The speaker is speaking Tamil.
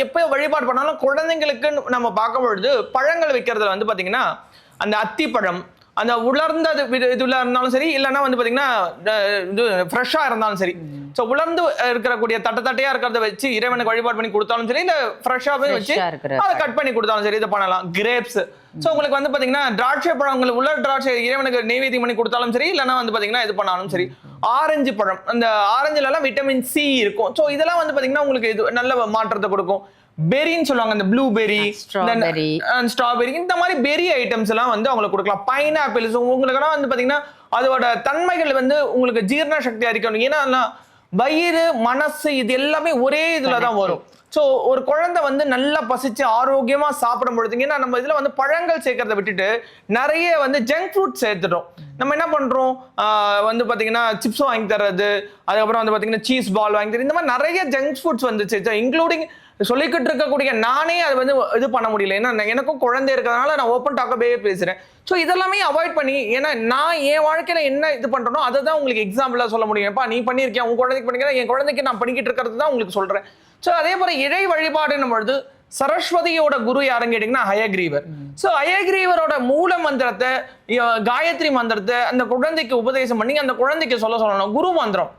எப்போ வழிபாடு பண்ணாலும் குழந்தைங்களுக்கு நம்ம பார்க்கும் பொழுது பழங்கள் வைக்கிறதுல வந்து பாத்தீங்கன்னா அந்த அத்திப்பழம் அந்த உலர்ந்த இது- இதுல இருந்தாலும் சரி இல்லைன்னா வந்து பாத்தீங்கன்னா அஹ், இது ஃப்ரெஷ்ஷா இருந்தாலும் சரி. ஸோ உலர்ந்து இருக்கக்கூடிய தட்டை தட்டையா இருக்கிறத வச்சு இறைவனுக்கு வழிபாடு பண்ணி கொடுத்தாலும் சரி இல்ல ஃப்ரெஷ்ஷாவே வச்சு அதை கட் பண்ணி கொடுத்தாலும் சரி இதை பண்ணலாம். கிரேப்ஸ் ஸோ உங்களுக்கு வந்து பாத்தீங்கன்னா திராட்சை பழங்கள் உலர் திராட்சை இறைவனுக்கு நெய்வேத்தியம் பண்ணி கொடுத்தாலும் சரி இல்லைன்னா வந்து பாத்தீங்கன்னா இது பண்ணாலும் சரி. ஆரஞ்சு பழம். அந்த ஆரஞ்சுல எல்லாம் விட்டமின் சி இருக்கும். ஸோ இதெல்லாம் வந்து பாத்தீங்கன்னா உங்களுக்கு இது நல்ல மாற்றத்தை கொடுக்கும். பெரின்னு சொல்லுவாங்க இந்த ப்ளூ பெரி strawberry. ஸ்ட்ராபெரி இந்த மாதிரி பெரி ஐட்டம்ஸ் எல்லாம் வந்து அவங்களுக்கு கொடுக்கலாம். பைனாப்பிள்ஸ் உங்களுக்கெல்லாம் வந்து பாத்தீங்கன்னா அதோட தன்மைகள் வந்து உங்களுக்கு ஜீரண சக்தி அதிகம் ஏன்னா வயிறு மனசு இது எல்லாமே ஒரே இதுல தான் வரும். ஸோ ஒரு குழந்தை வந்து நல்லா பசிச்சு ஆரோக்கியமா சாப்பிடும் பொழுது ஏன்னா நம்ம இதுல வந்து பழங்கள் சேர்க்கறத விட்டுட்டு நிறைய வந்து ஜங்க் ஃபுட் சேர்த்துட்டோம். நம்ம என்ன பண்ணுறோம் வந்து பார்த்திங்கன்னா சிப்ஸும் வாங்கி தர்றது அதுக்கப்புறம் வந்து பார்த்தீங்கன்னா சீஸ் பால் வாங்கி தர்றது இந்த மாதிரி நிறைய ஜங்க் ஃபுட்ஸ் வந்துச்சு. இன்க்ளூடிங் சொல்லிக்கிட்டு இருக்கக்கூடிய நானே அது வந்து இது பண்ண முடியல. ஏன்னா எனக்கும் குழந்தை இருக்கிறதுனால நான் ஓப்பன் டாக்கவே பேசுகிறேன் ஸோ இதெல்லாமே அவாய்ட் பண்ணி ஏன்னா நான் என் வாழ்க்கையில் என்ன இது பண்ணுறனோ அதை தான் உங்களுக்கு எக்ஸாம்பிளாக சொல்ல முடியும்ப்பா நீ பண்ணியிருக்கேன் உன் குழந்தைக்கு பண்ணிக்கிறேன் என் குழந்தைக்கு நான் பண்ணிக்கிட்டு இருக்கிறது தான் உங்களுக்கு சொல்கிறேன் ஸோ அதே போல இழை வழிபாடுன்னும் பொழுது சரஸ்வதியோட குரு யாருன்னு கேட்டீங்கன்னா ஹயக்ரீவர். ஸோ ஹயக்ரீவரோட மூல மந்திரத்தை காயத்ரி மந்திரத்தை அந்த குழந்தைக்கு உபதேசம் பண்ணி அந்த குழந்தைக்கு சொல்ல சொல்லணும். குரு மந்திரம்.